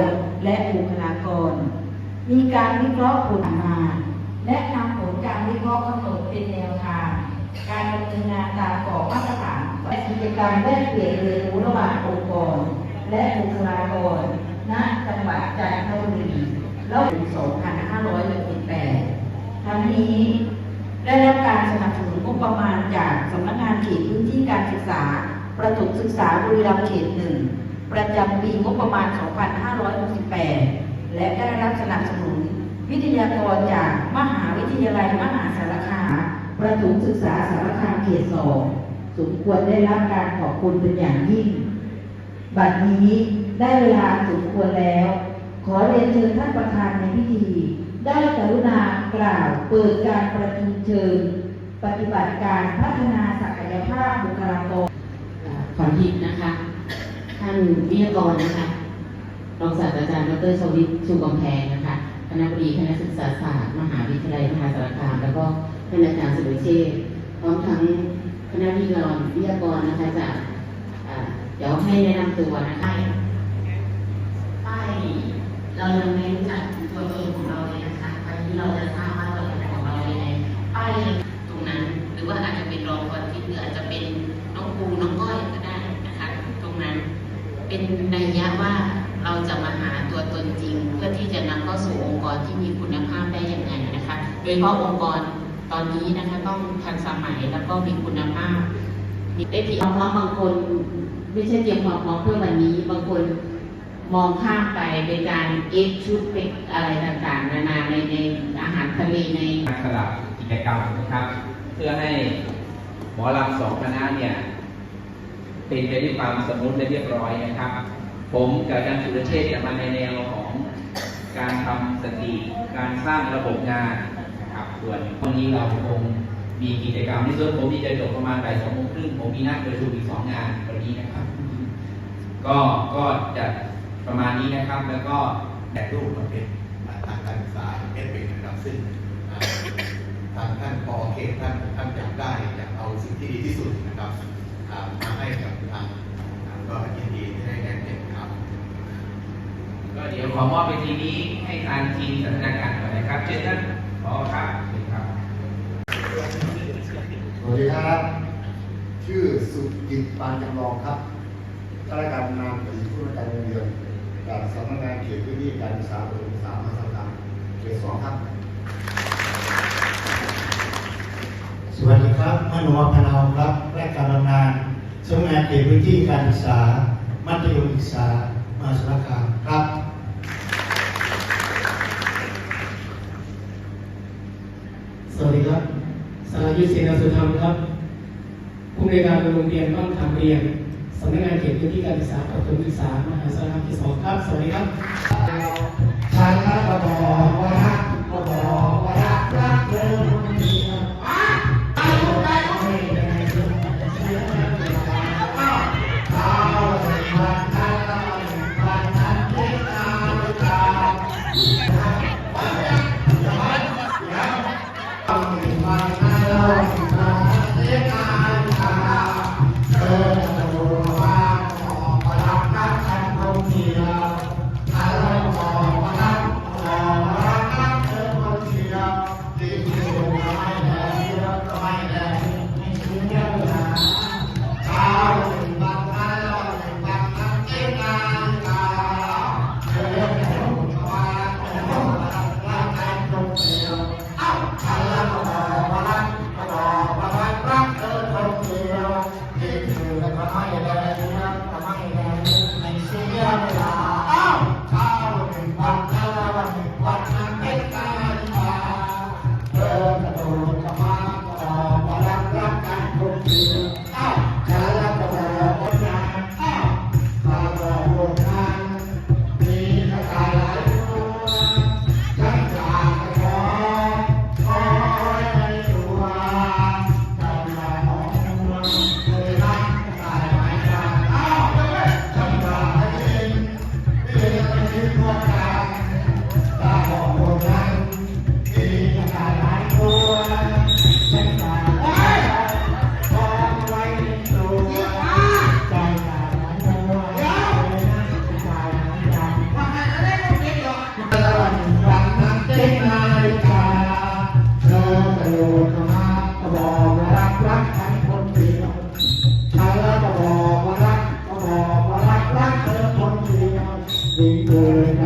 รและบุคลากร มีการวิเคราะห์ผลมา และนำผลการวิเคราะห์กำหนดเป็นแนวทาง การดำเนินงานตามกรอบมาตรฐานและกิจกรรมแลกเปลี่ยนเรียนรู้ระหว่างองค์กร และบุคลากรณจังหวัดจันทบุรีแล้วถึง2568ทั้งนี้ได้รับการสนับสนุนงบประมาณจากสำนักงานเขตพื้นที่การศึกษา ประถมศึกษาบุรีรัมย์เขตหนึ่ง ประจำปีงบประมาณ 2568 และได้รับสนับสนุน วิทยากรจากมหาวิทยาลัยมหาสารคามประถมศึกษาสารคามเขตสองสมควรได้รับการขอบคุณเป็นอย่างยิ่ง บัดนี้ได้เวลาสมควรแล้ว ขอเรียนเชิญท่านประธานในพิธี ได้กรุณากล่าวเปิดการประชุมเชิญ ปฏิบัติการพัฒนาศักยภาพบุคลากรขวัญทิพย์นะคะ ท่านวิทยากรนะคะรองศาสตราจารย์ดรชวิตชูกำแพงนะคะคณะบดีคณะศึกษาศาสตร์มหาวิทยาลัยมหาสารคาม แล้วก็ท่านอาจารย์สุรเชษพร้อมทั้งคณะวิทยากรวิทยากรนะคะจากอ่าเดี๋ยวให้แนะนำตัวนะคะป้ายเรายังไม่รู้จักตัวตนของเราเลยนะคะไปที่เราจะทราบว่าตัวตนของเรายังไงป้ายตรงนั้น หรือว่าอาจจะเป็นรองคนที่หรืออาจจะเป็นน้องปูน้องก้อยก็ได้นะคะ ตรงนั้น เป็นนัยยะว่าเราจะมาหาตัวตนจริง เพื่อที่จะนำเข้าสู่องค์กรที่มีคุณภาพได้อยังไงนะคะ โดยเฉพาะองค์กรตอนนี้นะคะต้องทันสมัยแล้วก็มีคุณภาพได้ที่ความพร้อมบางคนไม่ใช่เตรียมความพร้อมเพื่อวันนี้ บางคนมองข้ามไปในการเอฟชุดเป็นอะไรต่างๆ นานาในในอาหารทะเลในสลับกิจกรรมนะครับ เพื่อให้หมอลำสองคณะเนี่ย เป็นไปด้วยความสมมุติและเรียบร้อยนะครับ ผมกับอาจารย์สุรเชษจะมาในแนวของการทำสติการสร้างระบบงานนะครับส่วนวันนี้เราคงมีกิจกรรมในส่วนผมที่จะจบประมาณบ่ายสองโมงครึ่งผมมีนัดประชุมอีกสองงานวันนี้นะครับ ก็ก็จะประมาณนี้นะครับ แล้วก็แต่รูปมันเป็นทางการศึกษาเป็นเป็นนะครับซึ่งอ่าทางท่านปอเขตท่านท่านอยากได้อยากเอาสิ่งที่ดีที่สุดนะครับ อ่ามาให้กับทางทางก็ยินดีได้แน่เห็นครับ ก็เดี๋ยวขอมอบเวทีนี้ให้ทางทีมสัฒนาการก่อนนะครับเชิญท่านขอครับเชิญครับ สวัสดีครับ ชื่อสุกิจปานจำลองครับข้าราชการนามเป็นผู้ราชการโรงเรียนจากสำนักงานเขตพื้นที่การศึกษาประถมศึกษามหาสารคามเขตสองครับ สวัสดีครับมโนพนาวครับและการงานสำนักงานเขตพื้นที่การศึกษา มัธยมศึกษามหาสารคามครับ สวัสดีครับสรายุทธเสนาสุธรรมครับผู้ในวยการโรงเรียนบ้านคำเรียนสำนักงานเขตพื้นที่การศึกษาประถมศึกษามหาสารคามที่สองครับ สวัสดีครับชาติกบวรักกบวรักรักเดิม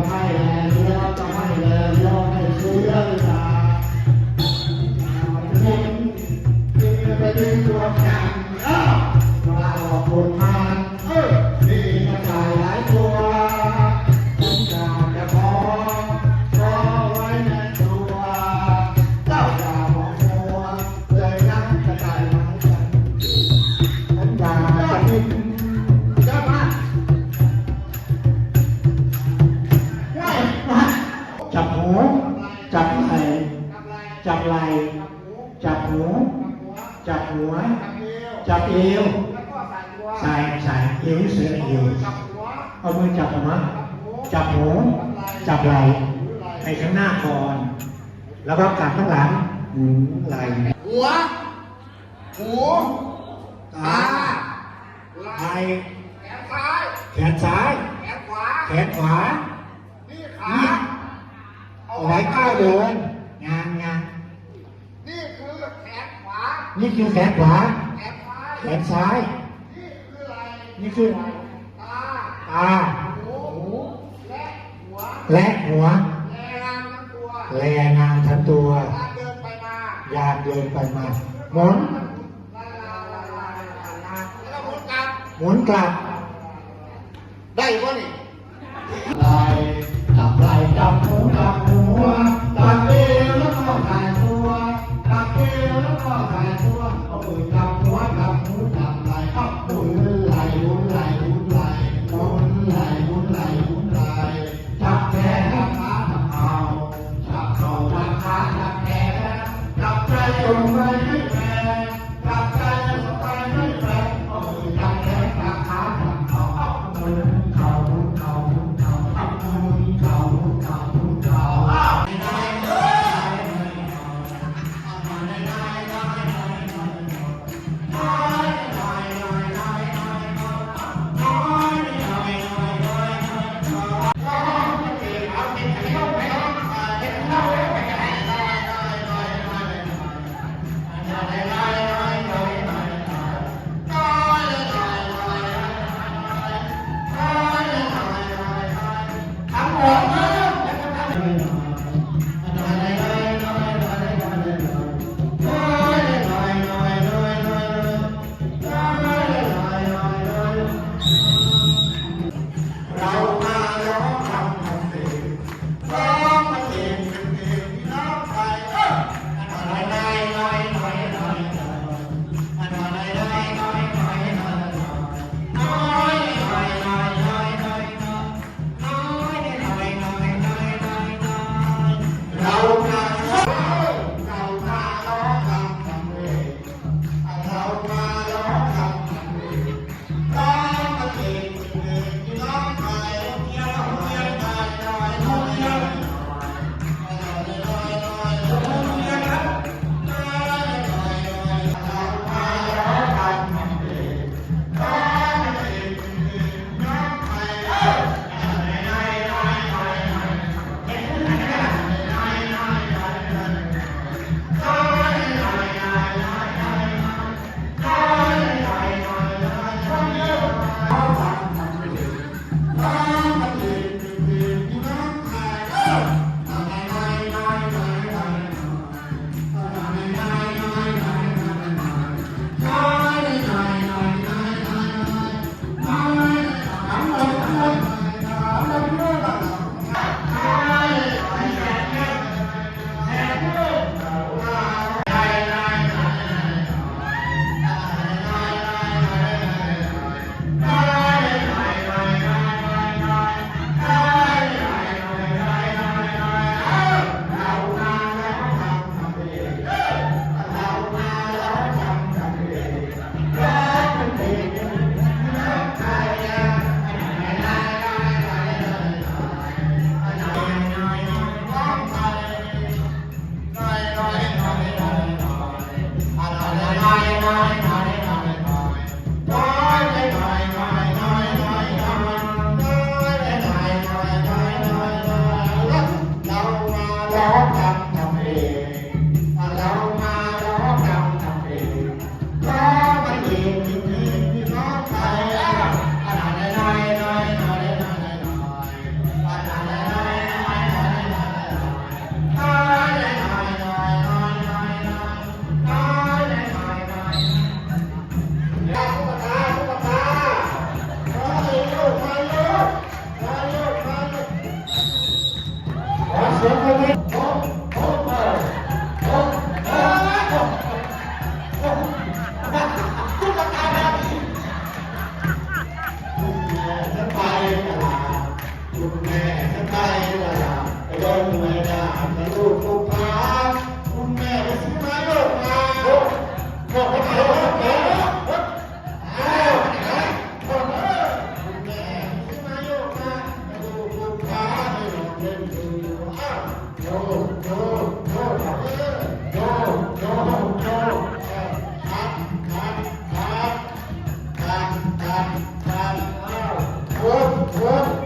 ดินจะไม่แลเลี้ยวจะ จับหูจับไหล่จับไหล่จับหูจับหัว จับเอวใส่ใส่เอวเสือเอวเอามือจับหัวจับหูจับไหล่ไปข้างหน้าก่อน แล้วก็กลับข้างหลังหูไหล่หัวหูตาไหล่แขนซ้าย แขนซ้าย แขนขวา แขนขวานี่ขานี่ เอาไว้ก้าวเดินงานงานนี่คือแขนขวา นี่คือแขนขวา แขนซ้าย แขนซ้าย นี่คือไหล่นี่คือตา ตา หู และหัว และหัว แรงทั้งตัว แรงงานทั้งตัวการเดินไปมา ยานเดินไปมาหมุนลาลาลาลาลาลาแล้วหมุนกลับ หมุนกลับ ได้ปะนี่ไหล จับไหลจับหูจับหัวจับเอวแล้วก็ถ่ายตัวจับเอวแล้วก็ถ่ายตัวเอามือจับหัวจับหูจับ Whoa, whoa.